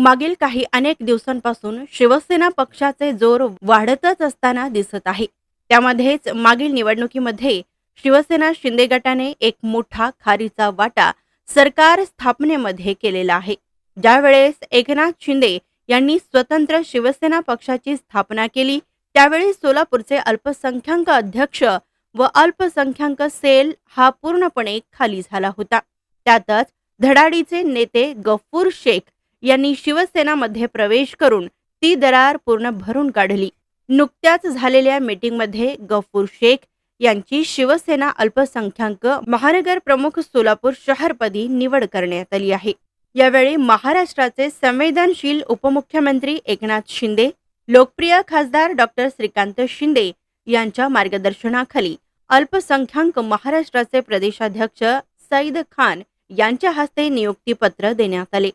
मागील काही अनेक दिवसांपासून शिवसेना पक्षाचे जोर वाढतच असताना दिसत आहे. त्यामध्येच मागील निवडणुकीमध्ये शिवसेना शिंदे गटाने एक मोठा खारीचा वाटा सरकार स्थापनेमध्ये केलेला आहे. ज्यावेळेस एकनाथ शिंदे यांनी स्वतंत्र शिवसेना पक्षाची स्थापना केली त्यावेळी सोलापूरचे अल्पसंख्याक अध्यक्ष व अल्पसंख्याक सेल हा पूर्णपणे खाली झाला होता. त्यातच धडाडीचे नेते गफूर शेख यांनी शिवसेनामध्ये प्रवेश करून ती दरार पूर्ण भरून काढली. नुकत्याच झालेल्या मीटिंगमध्ये गफूर शेख यांची शिवसेना अल्पसंख्याक महानगर प्रमुख सोलापूर शहरपदी निवड करण्यात आली आहे. यावेळी महाराष्ट्राचे संवेदनशील उपमुख्यमंत्री एकनाथ शिंदे लोकप्रिय खासदार डॉक्टर श्रीकांत शिंदे यांच्या मार्गदर्शनाखाली अल्पसंख्याक महाराष्ट्राचे प्रदेशाध्यक्ष सईद खान यांच्या हस्ते नियुक्तीपत्र देण्यात आले.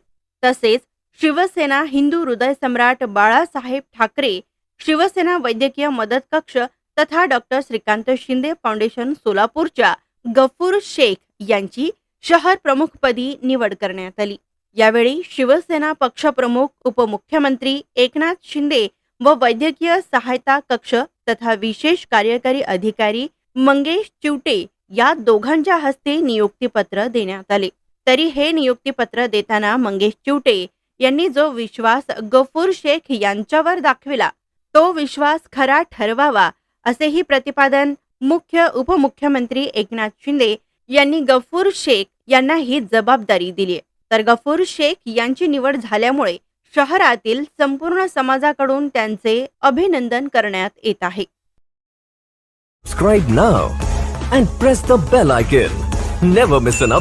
तसेच शिवसेना हिंदू हृदय सम्राट बाळासाहेब ठाकरे शिवसेना वैद्यकीय मदत कक्ष तथा डॉक्टर श्रीकांत शिंदे फाउंडेशन सोलापूरच्या गफूर शेख यांची शहर प्रमुखपदी निवड करण्यात आली. यावेळी शिवसेना पक्षप्रमुख उपमुख्यमंत्री एकनाथ शिंदे व वैद्यकीय सहायता कक्ष तथा विशेष कार्यकारी अधिकारी मंगेश चिवटे या दोघांच्या हस्ते नियुक्तीपत्र देण्यात आले. तरी हे नियुक्तीपत्र देताना मंगेश चिवटे यांनी जो विश्वास गफूर शेख यांच्यावर दाखविला तो विश्वास खरा ठरवावा असेही प्रतिपादन मुख्य उपमुख्यमंत्री एकनाथ शिंदे यांनी गफूर शेख यांना ही जबाबदारी दिली तर गफूर शेख यांची निवड झाल्यामुळे शहरातील संपूर्ण समाजाकडून त्यांचे अभिनंदन करण्यात येत आहे Subscribe now and press the bell icon. Never miss an update.